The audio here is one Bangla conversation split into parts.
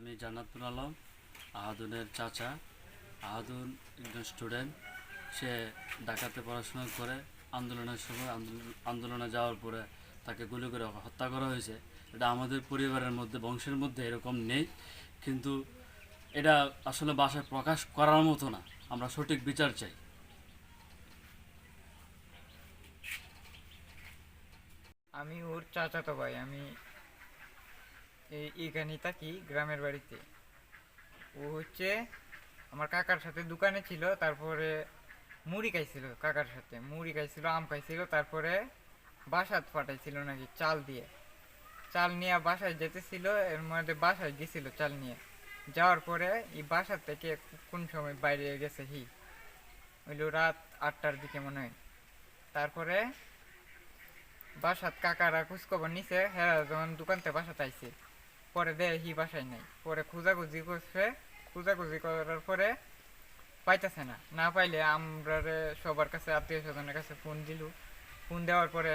আমি জান্নাতুল আলম, আহাদুনের চাচা। আহাদুন একজন স্টুডেন্ট সে ঢাকাতে পড়াশোনা করে, আন্দোলনের সময় আন্দোলন- আন্দোলনে যাওয়ার পরে তাকে গুলি করে হত্যা করা হয়েছে। এটা আমাদের পরিবারের মধ্যে, বংশের মধ্যে এরকম নেই। কিন্তু এটা আসলে বাসায় প্রকাশ করার মতো না। আমরা সঠিক বিচার চাই। আমি ওর চাচাতো ভাই, আমি এই এখানেই থাকি গ্রামের বাড়িতে? ও হচ্ছে আমার কাকার সাথে দোকানে ছিল, তারপরে মুড়ি খাইছিল কাকার সাথে। মুড়ি খাইছিল, আম খাইছিল, তারপরে বাসাত ফাটাইছিল নাকি চাল দিয়ে। চাল নিয়ে বাসায় যেতেছিল, এর মধ্যে বাসায় গেছিল চাল নিয়ে। যাওয়ার পরে এই বাসা থেকে কোন সময় বাইরে গেছে হি? হইল রাত আটটার দিকে মনে হয়। তারপরে বাসাত কাকারা খোঁজখবর নিছে হ্যাঁ যখন দোকানতে বাসাতে আইছে। পরে হি বাসায় নাই পরে খোঁজাখুঁজি করছে, খোঁজাখুঁজি করার পরে পাইতেছে না। না পাইলে আমরা সবার কাছে আত্মীয় স্বজনের কাছে ফোন দিল। ফোন দেওয়ার পরে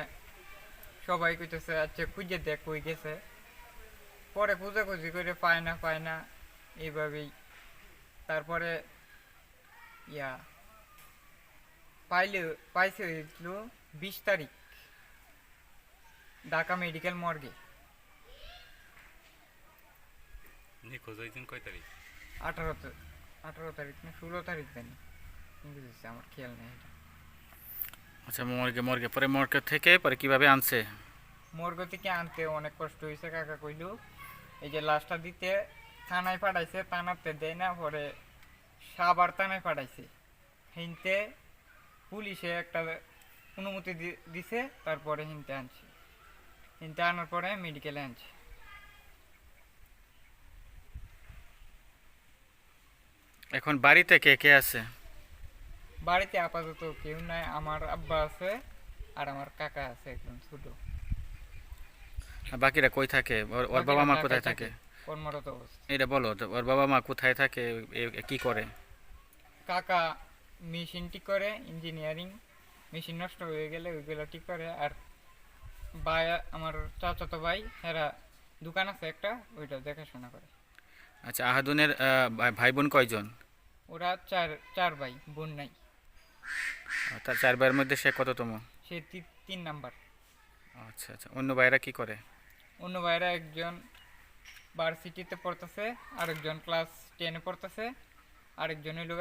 সবাই কইতেছে আচ্ছা খুঁজে দেখ কই গেছে। পরে খোঁজাখুঁজি করে পায় না পায় না, এইভাবেই। তারপরে, ইয়া পাইলে পাইছে বিশ তারিখ, ঢাকা মেডিকেল মর্গে। নিখোঁজ হয়েছেন কয় তারিখ? আঠারো আঠারো তারিখ না ষোলো তারিখ জানি ইংরেজিতে আমার খেয়াল নেই এটা। আচ্ছা মর্গে মর্গে পরে মর্গে থেকে পরে কীভাবে আনছে? মর্গ থেকে আনতে অনেক কষ্ট হয়েছে কাকা কইলু এই যে লাশটা দিতে থানায় পাঠাইছে থানাতে দেয় না পরে সাবার থানায় পাঠাইছে। হিনতে পুলিশে একটা অনুমতি দিছে তারপরে হিনতে আনছে। হিনতে আনার পরে মেডিকেলে আনছে। এখন বাড়িতে কে কে আছে? বাড়িতে আপাতত কেউ নাই আমার আব্বা আছে আর আমার কাকা আছে একজন ছোট। আর বাকিরা কই থাকে? ওর ওর বাবা মা কোথায় থাকে কর্মরত অবস্থা এটা বলো তো ওর বাবা মা কোথায় থাকে এ- এ কি করে? কাকা মেশিন ঠিক করে ইঞ্জিনিয়ারিং মেশিন নষ্ট হয়ে গেলে ওইগুলো ঠিক করে আর ভাই আমার চাচাতো ভাই এরা দোকান আছে একটা ওইটা দেখাশোনা করে। আচ্ছা আহাদুনের আহ, ভাই- ভাই বোন কয়জন? ওরা চার চার ভাই বোন নাই। তার চার ভাইয়ের মধ্যে সে কততম? সে তিন নাম্বার। আচ্ছা আচ্ছা অন্য ভাইরা কি করে? অন্য ভাইরা একজন ভার্সিটিতে পড়তেছে আরেকজন ক্লাস টেনে পড়তেছে আরেকজন হইল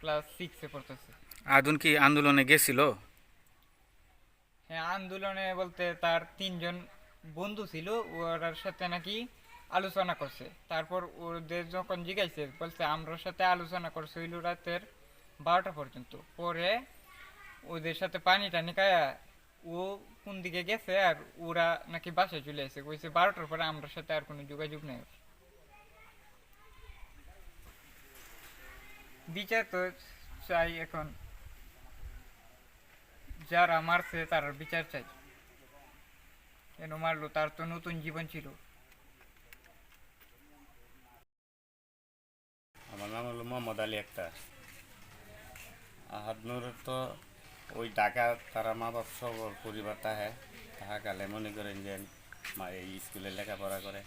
ক্লাস সিক্সে পড়তেছে। আহাদুন কি আন্দোলনে গেছিল? হ্যাঁ আন্দোলনে বলতে তার তিনজন বন্ধু ছিল ওরার সাথে নাকি আলোচনা করছে। তারপর ওদের যখন জিজ্ঞাসে বলছে আমরার সাথে আলোচনা করছে হইল রাতের বারোটা পর্যন্ত। পরে ওদের সাথে পানি টানি খায়া ও কোন দিকে গেছে আর ওরা নাকি বাসায় চলে আসে। কইছে, বারোটার পরে আমরার সাথে আর কোনো যোগাযোগ নেই। বিচার তো চাই এখন। যারা মারছে তার বিচার চাই। কেন মারলো? তার তো নতুন জীবন ছিল। মোহাম্মদ আলী আক্তার আহাদনুরের তো ওই ডাকা তারা মা বাপ সব পরিবার তাহে, তাহা তাহাকালে মনে করেন যে মা এই স্কুলে লেখাপড়া করে।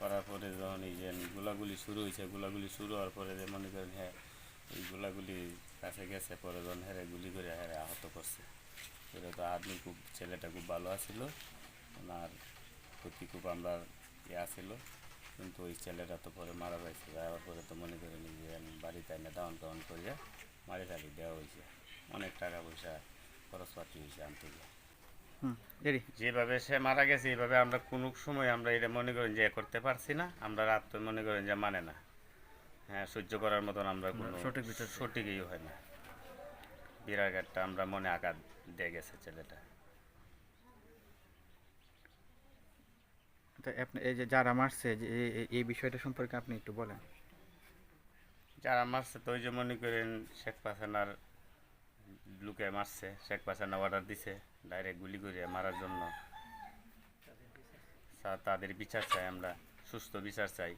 করার পরে যখন এই যে গোলাগুলি শুরু হয়েছে, গোলাগুলি শুরু হওয়ার পরে যে মনে করেন হ্যাঁ ওই গোলাগুলি কাছে গেছে, পরে যখন হেরে গুলি করে হেরে আহত করছে। এটা তো আদমি খুব, ছেলেটা খুব ভালো আছিল। ওনার প্রতি খুব আমরা ইয়ে ছিল কিন্তু ওই ছেলেটা তো পরে মারা যাইছে যাওয়ার পরে তো মনে করেন যে আমি বাড়িতে এনে দাওয়ান টাউন করিয়া মারি টাড়ি দেওয়া হয়েছে। অনেক টাকা পয়সা খরচপাতি হয়েছে আনতে গিয়ে। যেভাবে সে মারা গেছে এইভাবে আমরা কোনো সময় আমরা এটা মনে করেন যে এ করতে পারছি না আমরা রাত তো মনে করেন যে মানে না। হ্যাঁ সহ্য করার মতন আমরা কোনো সঠিক। সঠিকই হয় না। বিরাট একটা আমরা মনে আঘাত দিয়ে গেছে ছেলেটা। তো আপনি এই যে যারা মারছে, যে এই- বিষয়টা সম্পর্কে আপনি একটু বলেন। যারা মারছে তো ওই যে মনে করেন শেখ পাসানার লুকে মারছে, শেখ পাসানা অর্ডার দিছে ডাইরেক্ট গুলি করে মারার জন্য। তাদের বিচার চাই আমরা, সুস্থ বিচার চাই।